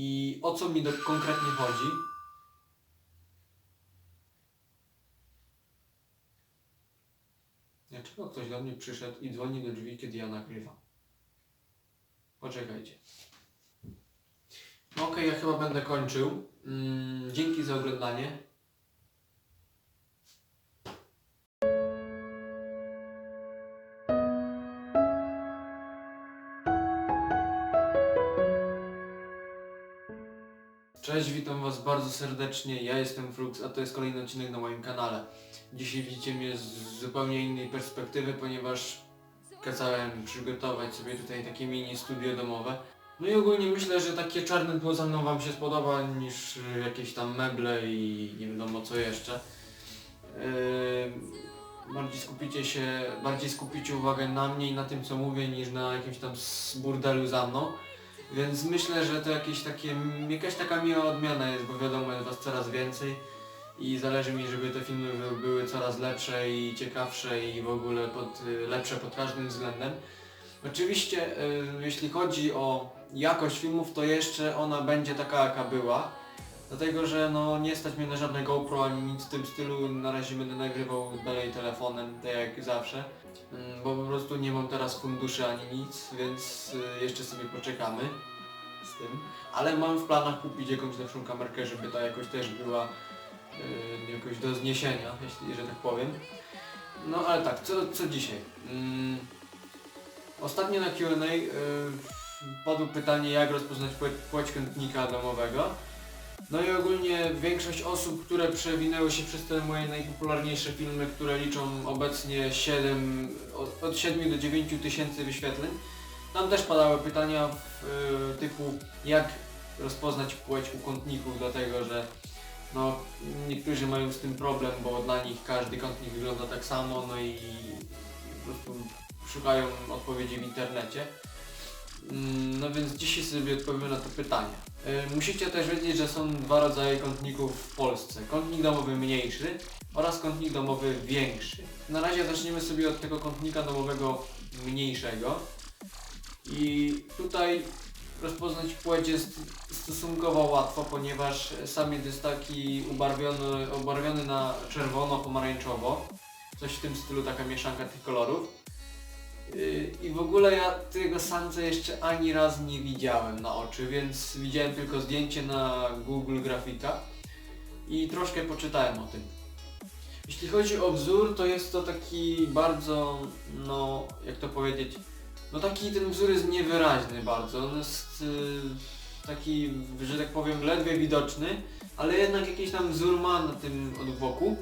I o co mi do, konkretnie chodzi? Dlaczego ktoś do mnie przyszedł i dzwoni do drzwi, kiedy ja nagrywam? Poczekajcie. Okej, ja chyba będę kończył. Mm, dzięki za oglądanie. Cześć, witam Was bardzo serdecznie. Ja jestem Flux, a to jest kolejny odcinek na moim kanale. Dzisiaj widzicie mnie z zupełnie innej perspektywy, ponieważ kazałem przygotować sobie tutaj takie mini studio domowe. No i ogólnie myślę, że takie czarne tło za mną Wam się spodoba niż jakieś tam meble i nie wiadomo co jeszcze. Yy, bardziej skupicie się, bardziej skupicie uwagę na mnie i na tym co mówię niż na jakimś tam burdelu za mną. Więc myślę, że to jakieś takie, jakaś taka miła odmiana jest, bo wiadomo jest Was coraz więcej i zależy mi, żeby te filmy by- były coraz lepsze i ciekawsze i w ogóle pod, lepsze pod każdym względem. Oczywiście y, jeśli chodzi o jakość filmów, to jeszcze ona będzie taka jaka była. Dlatego, że no nie stać mnie na żadne GoPro ani nic w tym stylu, na razie będę nagrywał dalej telefonem, tak jak zawsze. Mm, Bo po prostu nie mam teraz funduszy ani nic, więc y, jeszcze sobie poczekamy z tym. Ale mam w planach kupić jakąś lepszą kamerkę, żeby ta jakość też była y, jakoś do zniesienia, jeśli, że tak powiem. No ale tak, co, co dzisiaj? Mm, Ostatnio na Q&A y, padło pytanie, jak rozpoznać płeć, płeć kątnika domowego. No i ogólnie większość osób, które przewinęły się przez te moje najpopularniejsze filmy, które liczą obecnie 7, od, od 7 do 9 tysięcy wyświetleń, tam też padały pytania w, y, typu jak rozpoznać płeć u kątników, dlatego że no, niektórzy mają z tym problem, bo dla nich każdy kątnik wygląda tak samo, no i po prostu szukają odpowiedzi w internecie. Mm, No więc dzisiaj sobie odpowiemy na to pytanie. Y, Musicie też wiedzieć, że są dwa rodzaje kątników w Polsce. Kątnik domowy mniejszy oraz kątnik domowy większy. Na razie zaczniemy sobie od tego kątnika domowego mniejszego. I tutaj rozpoznać płeć jest stosunkowo łatwo, ponieważ samiec jest taki ubarwiony, ubarwiony na czerwono-pomarańczowo. Coś w tym stylu, taka mieszanka tych kolorów. Yy, I w ogóle ja tego samca jeszcze ani raz nie widziałem na oczy, więc widziałem tylko zdjęcie na Google Grafika i troszkę poczytałem o tym. Jeśli chodzi o wzór, to jest to taki bardzo, no jak to powiedzieć, no taki ten wzór jest niewyraźny bardzo, on jest yy, taki, że tak powiem, ledwie widoczny, ale jednak jakiś tam wzór ma na tym od boku.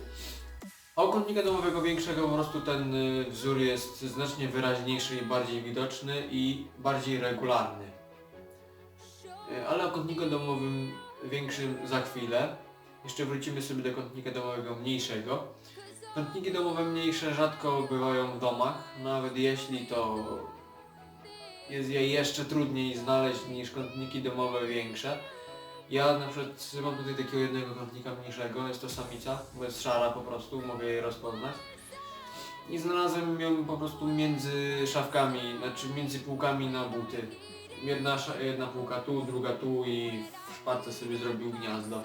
A u kątnika domowego większego po prostu ten y, wzór jest znacznie wyraźniejszy i bardziej widoczny i bardziej regularny. Y, Ale o kątniku domowym większym za chwilę. Jeszcze wrócimy sobie do kątnika domowego mniejszego. Kątniki domowe mniejsze rzadko bywają w domach, nawet jeśli to jest je jeszcze trudniej znaleźć niż kątniki domowe większe. Ja na przykład mam tutaj takiego jednego kątnika mniejszego, jest to samica, bo jest szara po prostu, mogę jej rozpoznać. I znalazłem ją po prostu między szafkami, znaczy między półkami na buty. Jedna, jedna półka tu, druga tu i w szparce sobie zrobił gniazdo.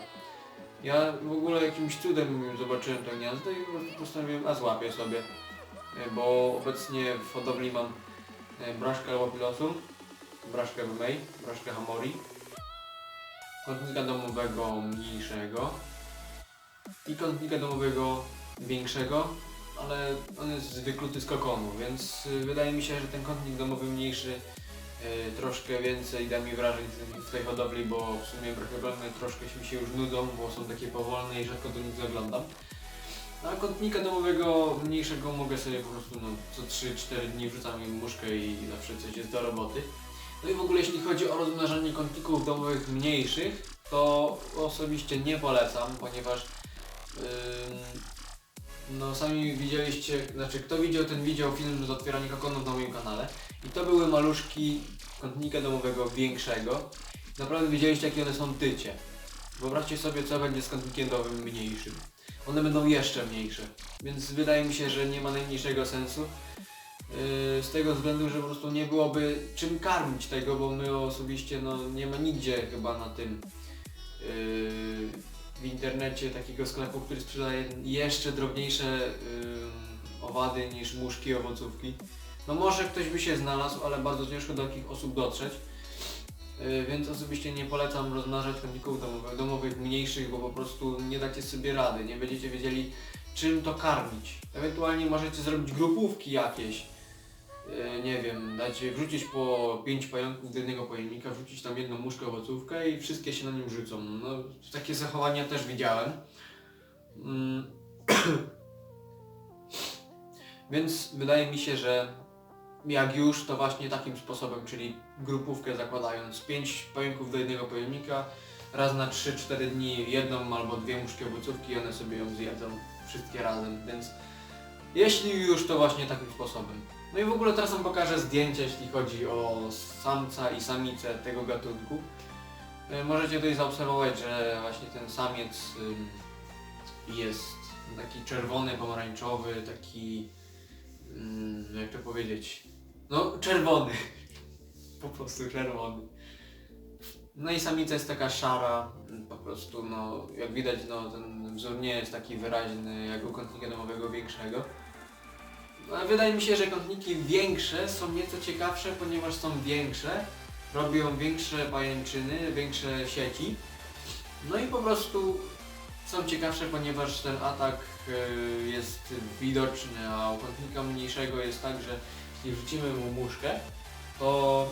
Ja w ogóle jakimś cudem zobaczyłem to gniazdo i po prostu postanowiłem, a złapię sobie. E, Bo obecnie w hodowli mam e, braszkę łopilosu, braszkę May, braszkę Hamori, kątnika domowego mniejszego i kątnika domowego większego, ale on jest wykluty z kokonu, więc y, wydaje mi się, że ten kątnik domowy mniejszy y, troszkę więcej da mi wrażeń w- tej hodowli, bo w sumie brachiobrony troszkę mi się już nudzą, bo są takie powolne i rzadko do nich zaglądam. A kątnika domowego mniejszego mogę sobie po prostu no, co 3-4 dni wrzucam im muszkę i zawsze coś jest do roboty. No i w ogóle jeśli chodzi o rozmnażanie kątników domowych mniejszych, to osobiście nie polecam, ponieważ ym, no sami widzieliście, znaczy kto widział ten widział film z otwierania kokonów na moim kanale i to były maluszki kątnika domowego większego. Naprawdę widzieliście jakie one są tycie. Wyobraźcie sobie co będzie z kątnikiem domowym mniejszym. One będą jeszcze mniejsze, więc wydaje mi się, że nie ma najmniejszego sensu Yy, z tego względu, że po prostu nie byłoby czym karmić tego, bo my osobiście no, nie ma nigdzie chyba na tym yy, w internecie takiego sklepu, który sprzedaje jeszcze drobniejsze yy, owady niż muszki owocówki. No może ktoś by się znalazł, ale bardzo ciężko do takich osób dotrzeć. Więc osobiście nie polecam rozmnażać kątników domowych, domowych mniejszych, bo po prostu nie dacie sobie rady, nie będziecie wiedzieli czym to karmić. Ewentualnie możecie zrobić grupówki jakieś. Yy, Nie wiem, dać wrzucić po 5 pająków do jednego pojemnika, wrzucić tam jedną muszkę owocówkę i wszystkie się na nim rzucą. No, takie zachowania też widziałem. Mm. Więc wydaje mi się, że jak już, to właśnie takim sposobem, czyli grupówkę zakładając 5 pająków do jednego pojemnika, raz na 3-4 dni jedną albo dwie muszki owocówki i one sobie ją zjedzą wszystkie razem, więc jeśli już, to właśnie takim sposobem. No i w ogóle teraz wam pokażę zdjęcia, jeśli chodzi o samca i samicę tego gatunku. E, Możecie tutaj zaobserwować, że właśnie ten samiec jest taki czerwony, pomarańczowy, taki jak to powiedzieć, no czerwony, po prostu czerwony. No i samica jest taka szara, po prostu no jak widać no ten wzór nie jest taki wyraźny jak u kątnika domowego większego. Wydaje mi się, że kątniki większe są nieco ciekawsze, ponieważ są większe, robią większe pajęczyny, większe sieci. No i po prostu są ciekawsze, ponieważ ten atak y, jest widoczny, a u kątnika mniejszego jest tak, że jeśli wrzucimy mu muszkę, to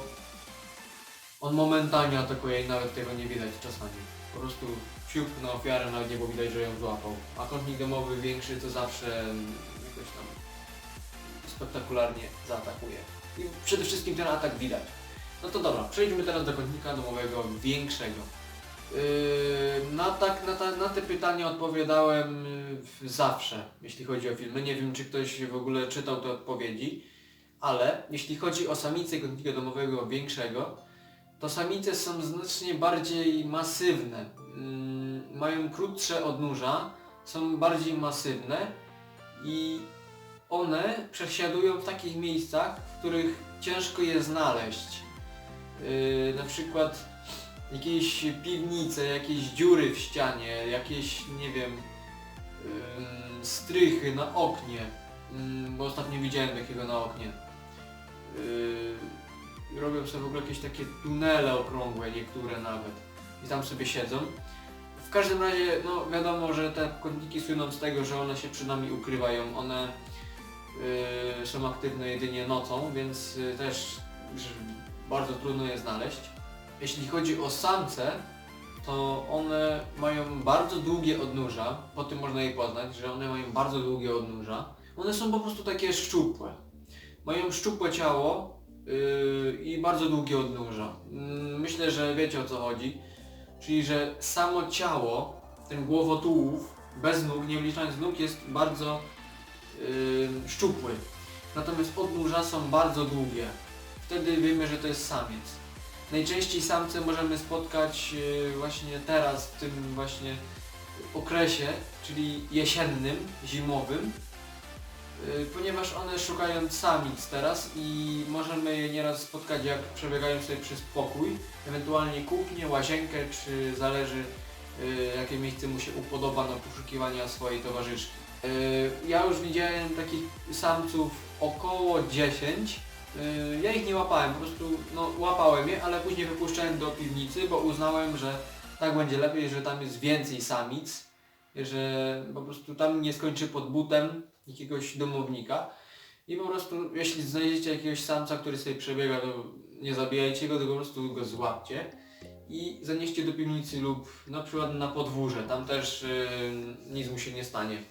on momentalnie atakuje i nawet tego nie widać czasami. Po prostu siup na ofiarę, nawet nie było widać, że ją złapał. A kątnik domowy większy to zawsze jakoś tam spektakularnie zaatakuje. I przede wszystkim ten atak widać. No to dobra, przejdźmy teraz do kątnika domowego większego. Yy, na, tak, na, ta, na te pytania odpowiadałem yy, zawsze, jeśli chodzi o filmy. Nie wiem, czy ktoś w ogóle czytał te odpowiedzi, ale jeśli chodzi o samicę kątnika domowego większego, to samice są znacznie bardziej masywne. Yy, mają krótsze odnóża, są bardziej masywne i one przesiadują w takich miejscach, w których ciężko je znaleźć. Yy, na przykład jakieś piwnice, jakieś dziury w ścianie, jakieś, nie wiem, ym, strychy na oknie, Ym, bo ostatnio widziałem takiego na oknie. Yy, robią sobie w ogóle jakieś takie tunele okrągłe, niektóre nawet, i tam sobie siedzą. W każdym razie, no wiadomo, że te kątniki słyną z tego, że one się przed nami ukrywają, one yy, są aktywne jedynie nocą, więc yy, też bardzo trudno je znaleźć. Jeśli chodzi o samce, to one mają bardzo długie odnóża, po tym można je poznać, że one mają bardzo długie odnóża. One są po prostu takie szczupłe. Mają szczupłe ciało yy, i bardzo długie odnóża. Yy, myślę, że wiecie o co chodzi. Czyli, że samo ciało, ten głowotułów, bez nóg, nie wliczając nóg, jest bardzo yy, szczupły. Natomiast odnóża są bardzo długie. Wtedy wiemy, że to jest samiec. Najczęściej samce możemy spotkać yy, właśnie teraz, w tym właśnie okresie, czyli jesiennym, zimowym, yy, ponieważ one szukają samic teraz i możemy je nieraz spotkać jak przebiegają sobie przez pokój, ewentualnie kuchnię, łazienkę, czy zależy yy, jakie miejsce mu się upodoba na poszukiwania swojej towarzyszki. Yy, ja już widziałem takich samców około 10, Yy, Ja ich nie łapałem, po prostu no, łapałem je, ale później wypuszczałem do piwnicy, bo uznałem, że tak będzie lepiej, że tam jest więcej samic, że po prostu tam nie skończy pod butem jakiegoś domownika. I po prostu jeśli znajdziecie jakiegoś samca, który sobie przebiega, to nie zabijajcie go, tylko po prostu go złapcie i zanieście do piwnicy lub na przykład na podwórze, tam też yy, nic mu się nie stanie.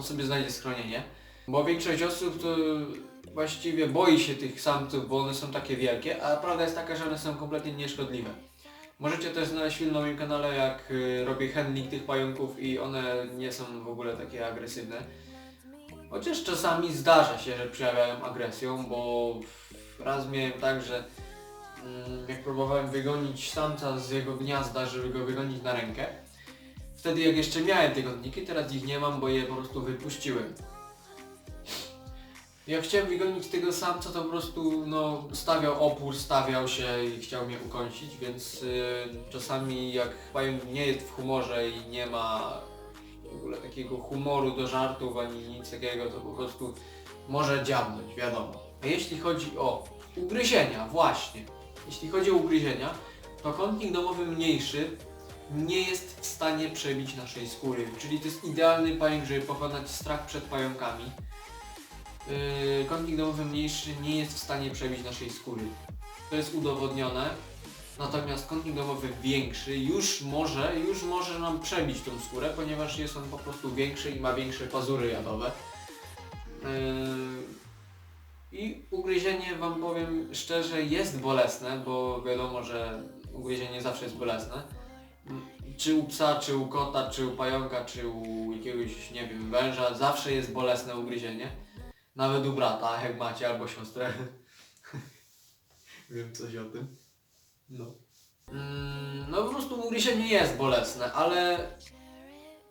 On sobie znajdzie schronienie. Bo większość osób to właściwie boi się tych samców, bo one są takie wielkie, a prawda jest taka, że one są kompletnie nieszkodliwe. Możecie też znaleźć film na moim kanale, jak y, robię handling tych pająków i one nie są w ogóle takie agresywne. Chociaż czasami zdarza się, że przejawiają agresją, bo raz miałem tak, że mm, jak próbowałem wygonić samca z jego gniazda, żeby go wygonić na rękę, wtedy jak jeszcze miałem te kątniki, teraz ich nie mam, bo je po prostu wypuściłem. Jak chciałem wygonić tego samca, to po prostu no, stawiał opór, stawiał się i chciał mnie ukończyć, więc y, czasami jak pająk nie jest w humorze i nie ma w ogóle takiego humoru do żartów ani nic takiego, to po prostu może dziabnąć, wiadomo. A jeśli chodzi o ugryzienia, właśnie, jeśli chodzi o ugryzienia, to kątnik domowy mniejszy nie jest w stanie przebić naszej skóry, czyli to jest idealny pająk, żeby pokonać strach przed pająkami. Yy, kątnik domowy mniejszy nie jest w stanie przebić naszej skóry. To jest udowodnione. Natomiast kątnik domowy większy już może, już może nam przebić tą skórę, ponieważ jest on po prostu większy i ma większe pazury jadowe. Yy, I ugryzienie wam powiem szczerze jest bolesne, bo wiadomo, że ugryzienie zawsze jest bolesne. Czy u psa, czy u kota, czy u pająka, czy u jakiegoś, nie wiem, węża, zawsze jest bolesne ugryzienie. Nawet u brata, jak macie, albo siostrę. Wiem coś o tym. No. Mm, no po prostu ugryzienie jest bolesne, ale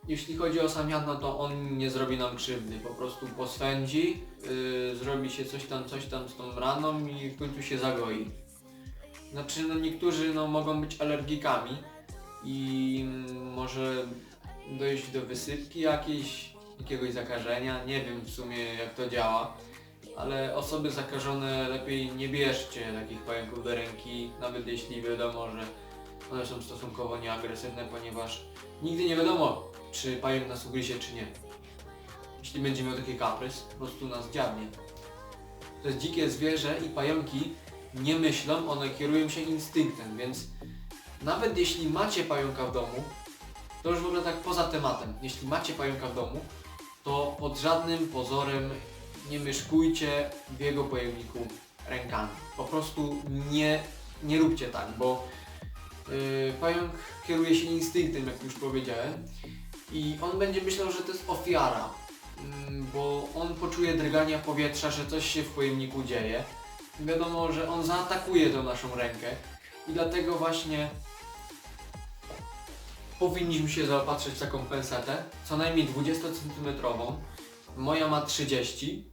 jeśli chodzi o Samiana, to on nie zrobi nam krzywdy. Po prostu poswędzi, yy, zrobi się coś tam, coś tam z tą raną i w końcu się zagoi. Znaczy, no niektórzy no, mogą być alergikami i może dojść do wysypki jakiejś, jakiegoś zakażenia. Nie wiem w sumie jak to działa, ale osoby zakażone lepiej nie bierzcie takich pająków do ręki, nawet jeśli wiadomo, że one są stosunkowo nieagresywne, ponieważ nigdy nie wiadomo, czy pająk nas ugryzie, czy nie. Jeśli będzie miał taki kaprys, po prostu nas dziabnie. To jest dzikie zwierzę i pająki nie myślą, one kierują się instynktem, więc nawet jeśli macie pająka w domu, to już w ogóle tak poza tematem, jeśli macie pająka w domu, to pod żadnym pozorem nie myszkujcie w jego pojemniku rękami. Po prostu nie, nie róbcie tak, bo yy, pająk kieruje się instynktem, jak już powiedziałem, i on będzie myślał, że to jest ofiara, mm, bo on poczuje drgania powietrza, że coś się w pojemniku dzieje. Wiadomo, że on zaatakuje tą naszą rękę i dlatego właśnie powinniśmy się zaopatrzyć w taką pensetę, co najmniej 20 cm. Moja ma 30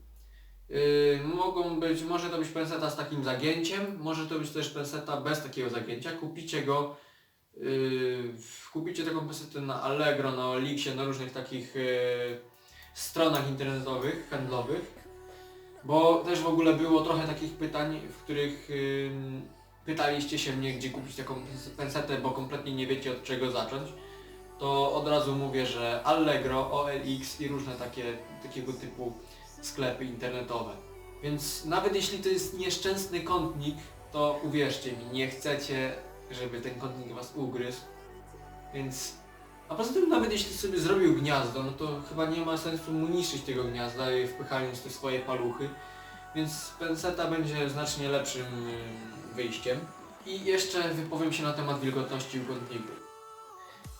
Yy, mogą być, może to być penseta z takim zagięciem, może to być też penseta bez takiego zagięcia. Kupicie go, yy, kupicie taką pensetę na Allegro, na Olixie, na różnych takich yy, stronach internetowych, handlowych. Bo też w ogóle było trochę takich pytań, w których yy, pytaliście się mnie, gdzie kupić taką pensetę, bo kompletnie nie wiecie od czego zacząć. To od razu mówię, że Allegro, OLX i różne takie, takiego typu sklepy internetowe. Więc nawet jeśli to jest nieszczęsny kątnik, to uwierzcie mi, nie chcecie, żeby ten kątnik was ugryzł. Więc... A poza tym nawet jeśli sobie zrobił gniazdo, no to chyba nie ma sensu mu niszczyć tego gniazda, wpychając te swoje paluchy. Więc penseta będzie znacznie lepszym ym, wyjściem. I jeszcze wypowiem się na temat wilgotności u kątników.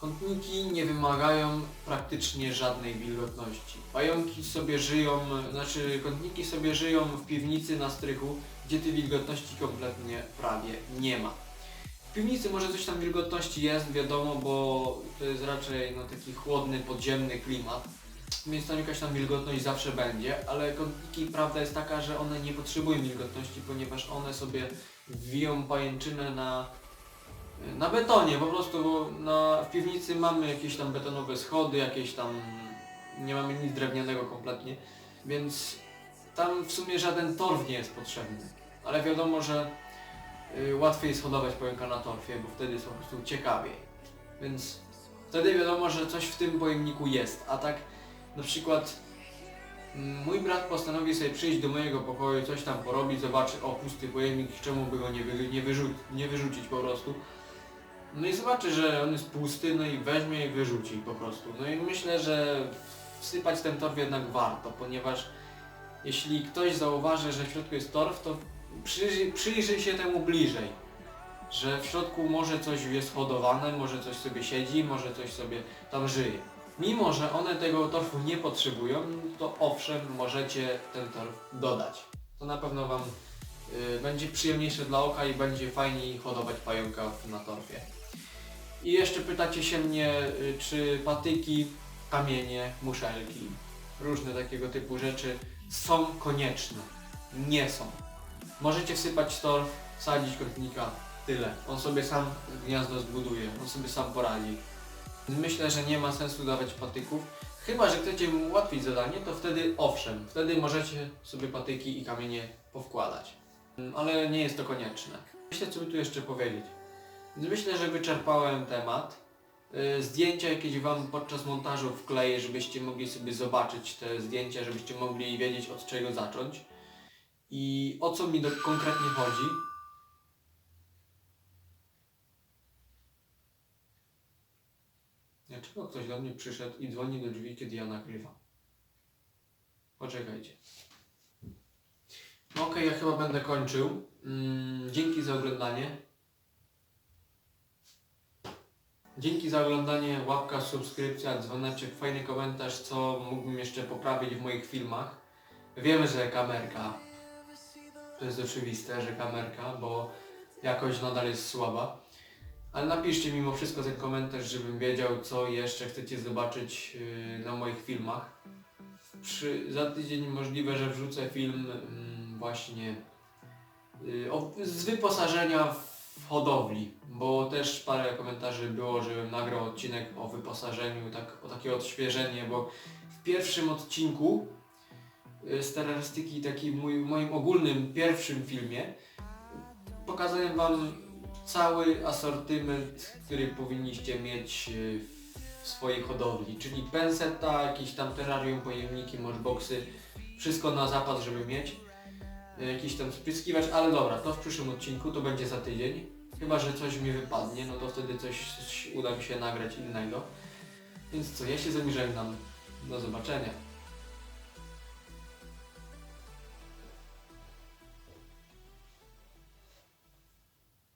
Kątniki nie wymagają praktycznie żadnej wilgotności. Pająki sobie żyją, znaczy kątniki sobie żyją w piwnicy na strychu, gdzie tej wilgotności kompletnie prawie nie ma. W piwnicy może coś tam wilgotności jest, wiadomo, bo to jest raczej no, taki chłodny, podziemny klimat, więc tam jakaś tam wilgotność zawsze będzie, ale kątniki prawda jest taka, że one nie potrzebują wilgotności, ponieważ one sobie wiją pajęczynę na na betonie, po prostu na, w piwnicy mamy jakieś tam betonowe schody, jakieś tam... Nie mamy nic drewnianego kompletnie, więc tam w sumie żaden torf nie jest potrzebny. Ale wiadomo, że y, łatwiej jest hodować pająka na torfie, bo wtedy jest po prostu ciekawiej. Więc wtedy wiadomo, że coś w tym pojemniku jest, a tak na przykład mój brat postanowi sobie przyjść do mojego pokoju, coś tam porobić, zobaczy, o pusty pojemnik, czemu by go nie, wy, nie, wyrzu nie wyrzucić po prostu. No i zobaczy, że on jest pusty, no i weźmie i wyrzuci po prostu. No i myślę, że wsypać ten torf jednak warto, ponieważ jeśli ktoś zauważy, że w środku jest torf, to przyjrzyj, przyjrzyj się temu bliżej. Że w środku może coś jest hodowane, może coś sobie siedzi, może coś sobie tam żyje. Mimo, że one tego torfu nie potrzebują, to owszem, możecie ten torf dodać. To na pewno Wam y, będzie przyjemniejsze dla oka i będzie fajniej hodować pająka na torfie. I jeszcze pytacie się mnie, y, czy patyki, kamienie, muszelki, różne takiego typu rzeczy są konieczne. Nie są. Możecie wsypać torf, wsadzić kotnika, tyle. On sobie sam gniazdo zbuduje, on sobie sam poradzi. Myślę, że nie ma sensu dawać patyków. Chyba, że chcecie mu ułatwić zadanie, to wtedy owszem, wtedy możecie sobie patyki i kamienie powkładać. Ale nie jest to konieczne. Myślę, co by tu jeszcze powiedzieć. Myślę, że wyczerpałem temat. Y, Zdjęcia jakieś Wam podczas montażu wkleję, żebyście mogli sobie zobaczyć te zdjęcia, żebyście mogli wiedzieć od czego zacząć. I o co mi do, konkretnie chodzi. Dlaczego ktoś do mnie przyszedł i dzwoni do drzwi, kiedy ja nagrywam? Poczekajcie. No okej, ja chyba będę kończył. Mm, dzięki za oglądanie. Dzięki za oglądanie, łapka, subskrypcja, dzwoneczek, fajny komentarz, co mógłbym jeszcze poprawić w moich filmach. Wiemy, że kamerka, to jest oczywiste, że kamerka, bo jakość nadal jest słaba. Ale napiszcie mimo wszystko ten komentarz, żebym wiedział, co jeszcze chcecie zobaczyć yy, na moich filmach. Przy, za tydzień możliwe, że wrzucę film mm, właśnie yy, o, z wyposażenia w hodowli, bo też parę komentarzy było, żebym nagrał odcinek o wyposażeniu, tak, o takie odświeżenie, bo w pierwszym odcinku y, z terrorystyki, taki mój, moim ogólnym pierwszym filmie, pokazałem Wam cały asortyment, który powinniście mieć y, w swojej hodowli, czyli penseta, jakieś tam terrarium, pojemniki, moczboxy, wszystko na zapas, żeby mieć. Y, Jakiś tam spryskiwacz, ale dobra, to w przyszłym odcinku, to będzie za tydzień. Chyba, że coś mi wypadnie, no to wtedy coś, coś uda mi się nagrać innego. Więc co, ja się z wami. Do zobaczenia.